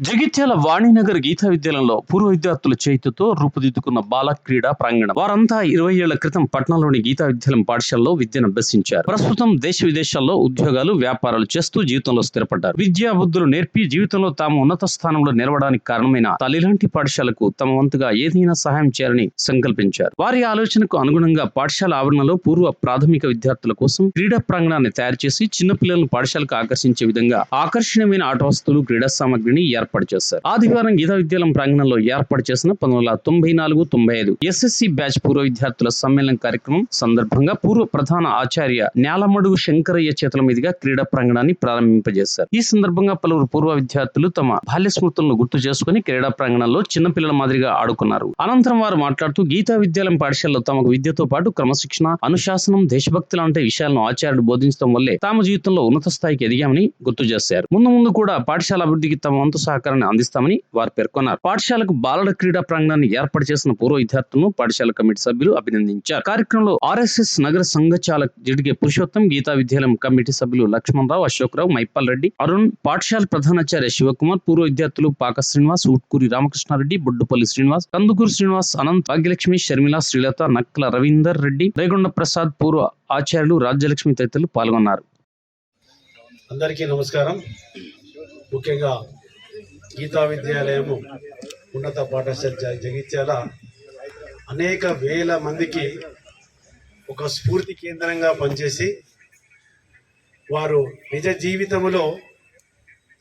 జగిత్యాల వాణినగర్ గీతా విద్యాలయంలో పూర్వ విద్యార్థుల చేతితో రూపుదిద్దుకున్న బాల క్రీడా ప్రాంగణం. వారంతా ఇరవై ఏళ్ళ క్రితం పట్నంలోని గీతా విద్యాలయం పాఠశాలలో విద్యను అభ్యసించారు. ప్రస్తుతం దేశ విదేశాల్లో ఉద్యోగాలు వ్యాపారాలు చేస్తూ జీవితంలో స్థిరపడ్డారు. విద్యా బుద్ధులు నేర్పి జీవితంలో తాము ఉన్నత స్థానంలో నిలవడానికి కారణమైన తల్లిలాంటి పాఠశాలకు తమ వంతుగా ఏదైనా సహాయం చేయాలని సంకల్పించారు. వారి ఆలోచనకు అనుగుణంగా పాఠశాల ఆవరణలో పూర్వ ప్రాథమిక విద్యార్థుల కోసం క్రీడా ప్రాంగణాన్ని తయారు చేసి చిన్నపిల్లలను పాఠశాలకు ఆకర్షించే విధంగా ఆకర్షణీయమైన ఆట వస్తువులు క్రీడా సామగ్రిని ఏర్పాటు చేశారు ఆదివారం గీతా విద్యాలయం ప్రాంగణంలో ఏర్పాటు చేసిన పంతొమ్మిది వందల తొంభై నాలుగు తొంభై ఐదు ఎస్ఎస్సి బ్యాచ్ పూర్వ విద్యార్థుల సమ్మేళనం కార్యక్రమం సందర్భంగా పూర్వ ప్రధాన ఆచార్య నేలమడుగు శంకరయ్య చేతుల మీదుగా క్రీడా ప్రాంగణాన్ని ప్రారంభింపజేశారు. ఈ సందర్భంగా పలువురు పూర్వ విద్యార్థులు తమ బాల్య స్మృతులను గుర్తు చేసుకుని క్రీడా ప్రాంగణంలో చిన్నపిల్లల మాదిరిగా ఆడుకున్నారు. అనంతరం వారు మాట్లాడుతూ గీతా విద్యాలయం పాఠశాలలో తమకు విద్యతో పాటు క్రమశిక్షణ అనుశాసనం దేశభక్తి లాంటి విషయాలను ఆచార్యుడు బోధించడం వల్లే తాము జీవితంలో ఉన్నత స్థాయికి ఎదిగామని గుర్తు చేశారు. ముందు ముందు కూడా పాఠశాల అభివృద్ధికి తమ వంతు సహకారాన్ని అందిస్తామని వారు పేర్కొన్నారు. పాఠశాలకు బాలల క్రీడా ప్రాంగణాన్ని ఏర్పాటు చేసిన పూర్వ విద్యార్థులను పాఠశాల కమిటీ సభ్యులు అభినందించారు. కార్యక్రమంలో ఆర్ఎస్ఎస్ నగర సంఘచాలక్ జిడిగే పురుషోత్తం గీతా విద్యాలయం కమిటీ సభ్యులు లక్ష్మణరావు అశోక్రావు మైపాల్ రెడ్డి అరుణ్ పాఠశాల ప్రధానాచార్య శివకుమార్ పూర్వ విద్యార్థులు పాక శ్రీనివాస్ ఉట్కూరి రామకృష్ణారెడ్డి బొడ్డుపల్లి శ్రీనివాస్ కందుకూరు శ్రీనివాస్ అనంత్ భాగ్యలక్ష్మి షర్మిల శ్రీలత నక్కల రవీందర్ రెడ్డి రేగొండ ప్రసాద్ పూర్వ ఆచార్యులు రాజ్యలక్ష్మి తదితరులు పాల్గొన్నారు. అందరికీ నమస్కారం. ముఖ్యంగా గీతా విద్యాలయము ఉన్నత పాఠశాల జ- జగిత్యాల అనేక వేల మందికి ఒక స్ఫూర్తి కేంద్రంగా పనిచేసి వారు నిజ జీవితంలో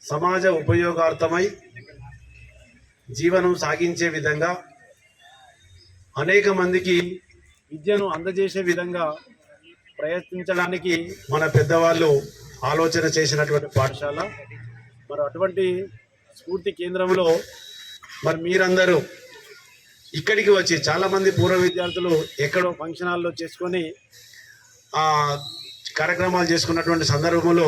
సమాజ ఉపయోగార్థమై జీవనం సాగించే విధంగా అనేక మందికి విద్యను అందజేసే విధంగా ప్రయత్నించడానికి మన పెద్దవాళ్ళు ఆలోచన చేసినటువంటి పాఠశాల. మరి అటువంటి స్ఫూర్తి కేంద్రంలో మరి మీరందరూ ఇక్కడికి వచ్చి చాలామంది పూర్వ విద్యార్థులు ఎక్కడో ఫంక్షన్ హాల్లో చేసుకొని ఆ కార్యక్రమాలు చేసుకున్నటువంటి సందర్భంలో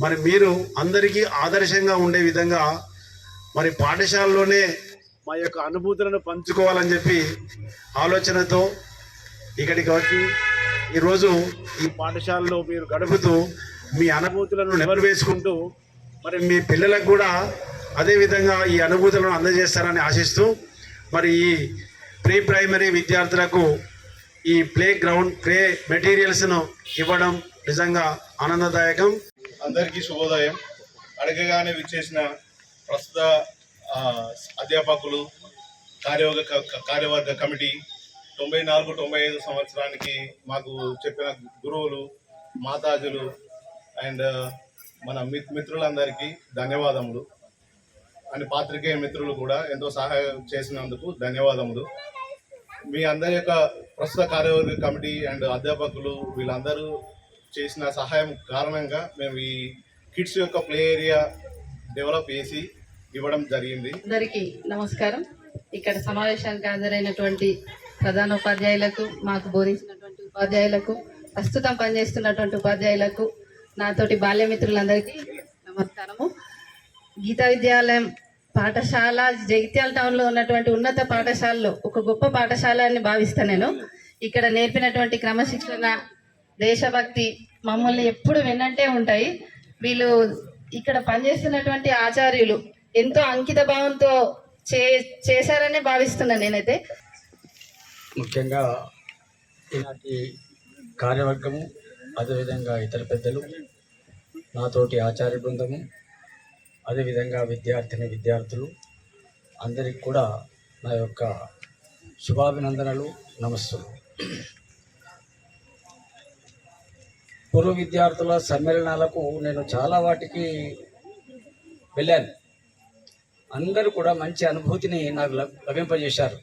మరి మీరు అందరికీ ఆదర్శంగా ఉండే విధంగా మరి పాఠశాలలోనే మా యొక్క అనుభూతులను పంచుకోవాలని చెప్పి ఆలోచనతో ఇక్కడికి వచ్చి ఈరోజు ఈ పాఠశాలలో మీరు గడుపుతూ మీ అనుభూతులను నెవరు వేసుకుంటూ మరి మీ పిల్లలకు కూడా అదేవిధంగా ఈ అనుభూతులను అందజేస్తారని ఆశిస్తూ మరి ఈ ప్రీ ప్రైమరీ విద్యార్థులకు ఈ ప్లే గ్రౌండ్ ప్లే మెటీరియల్స్ను ఇవ్వడం నిజంగా ఆనందదాయకం. అందరికీ శుభోదయం. అడగగానే విచ్చేసిన ప్రస్తుత అధ్యాపకులు కార్యవర్గ కార్యవర్గ కమిటీ తొంభై నాలుగు తొంభై ఐదు సంవత్సరానికి మాకు చెప్పిన గురువులు మాతాజులు అండ్ మన మిత్ మిత్రులందరికీ ధన్యవాదములు. అని పాత్రికేయ మిత్రులు కూడా ఎంతో సహాయం చేసినందుకు ధన్యవాదములు. మీ అందరి యొక్క ప్రస్తుత కార్యవర్గ కమిటీ అండ్ అధ్యాపకులు వీళ్ళందరూ చేసిన సహాయం కారణంగా మేము ఈ కిడ్స్ యొక్క ప్లే ఏరియా డెవలప్ చేసి ఇవ్వడం జరిగింది. అందరికీ నమస్కారం. ఇక్కడ సమావేశానికి హాజరైనటువంటి ప్రధాన ఉపాధ్యాయులకు మాకు బోధించినటువంటి ఉపాధ్యాయులకు ప్రస్తుతం పనిచేస్తున్నటువంటి ఉపాధ్యాయులకు నాతోటి బాల్యమిత్రులందరికీ నమస్కారము. గీతా విద్యాలయం పాఠశాల జగిత్యాల టౌన్లో ఉన్నటువంటి ఉన్నత పాఠశాలలో ఒక గొప్ప పాఠశాల అని భావిస్తాను నేను. ఇక్కడ నేర్పినటువంటి క్రమశిక్షణ దేశభక్తి మమ్మల్ని ఎప్పుడు విన్నంటే ఉంటాయి. వీళ్ళు ఇక్కడ పనిచేస్తున్నటువంటి ఆచార్యులు ఎంతో అంకిత భావంతో చే చేశారని భావిస్తున్నాను నేనైతే. ముఖ్యంగా ఈనాటి కార్యవర్గము అదేవిధంగా ఇతర పెద్దలు నాతోటి ఆచార్య బృందము అదేవిధంగా విద్యార్థిని విద్యార్థులు అందరికి కూడా నా యొక్క శుభాభినందనలు నమస్తులు పూర్వ విద్యార్థుల సమ్మేళనాలకు నేను చాలా వాటికి వెళ్ళాను. అందరూ కూడా మంచి అనుభూతిని నాకు లభింపజేశారు.